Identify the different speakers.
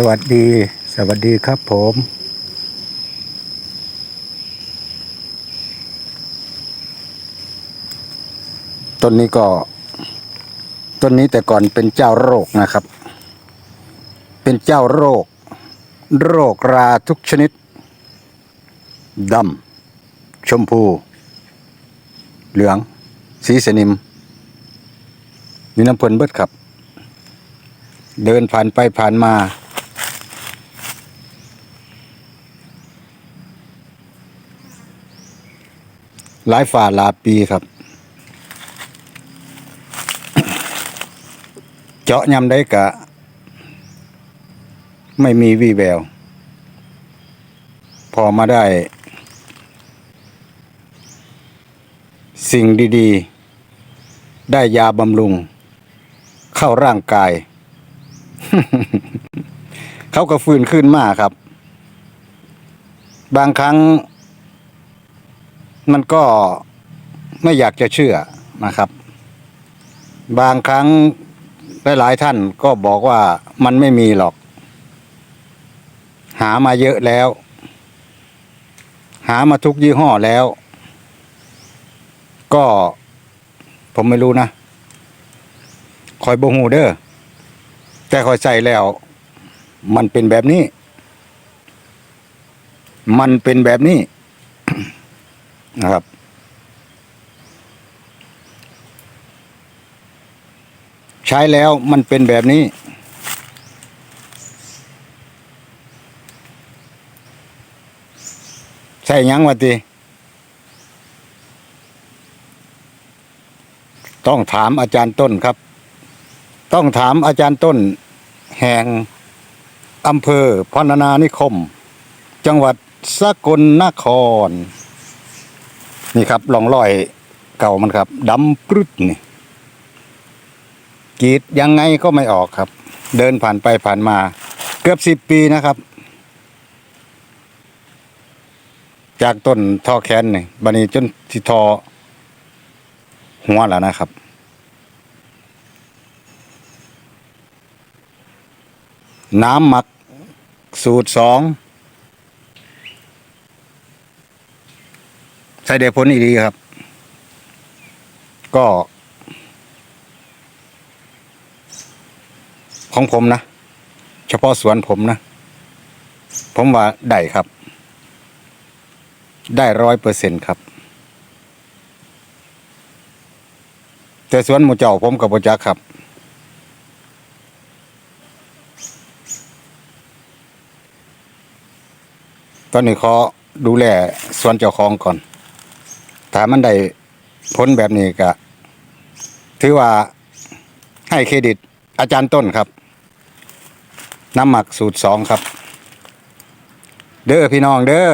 Speaker 1: สวัสดี สวัสดีครับผม ต้นนี้ก็ ต้นนี้แต่ก่อนเป็นเจ้าโรคนะครับ เป็นเจ้าโรค โรคราทุกชนิดดำชมพู เหลือง สีสนิม มีน้ำเพลินเบิดครับ เดินผ่านไปผ่านมา หลายฝ่าหลายปีครับ เจาะยำได้กะ ไม่มีวี่แวว พอมาได้ สิ่งดีๆ ได้ยาบำรุง เข้าร่างกาย เขาก็ฟื้นขึ้นมาครับ บางครั้ง มันก็ไม่อยากจะเชื่อนะครับ บางครั้งหลายท่านก็บอกว่ามันไม่มีหรอก หามาเยอะแล้ว หามาทุกยี่ห้อแล้ว ก็ผมไม่รู้นะคอยบงหูเด้อแต่คอยใส่แล้ว มันเป็นแบบนี้ มันเป็นแบบนี้ นะครับ ใช้แล้วมันเป็นแบบนี้ใช่หยังวะตีต้องถามอาจารย์ต้นครับ ต้องถามอาจารย์ต้น แห่งอำเภอพรรณนานิคม จังหวัดสกลนคร นี่ครับลองรอยเก่ามันครับดำปรึดนี่กีดยังไงก็ไม่ออกครับ เดินผ่านไปผ่านมา เกือบสิบปีนะครับ จากต้นทอแคนนี่บันนี้จนที่ทอหัวแล้วนะครับ น้ำหมักสูตรสอง ใช้เดผลอีดีครับ ก็ ของผมนะ เฉพาะสวนผมนะ ผมว่าได้ครับ ได้ร้อยเปอร์เซ็นครับ แต่สวนหมูเจ้าผมกับโปจักครับตอนนี้ขอดูแลสวนเจ้าของก่อน ถ้ามันได้ผลแบบนี้ก็ถือว่าให้เครดิตอาจารย์ต้นครับ น้ำหมักสูตรสองครับ เด้อพี่น้องเด้อ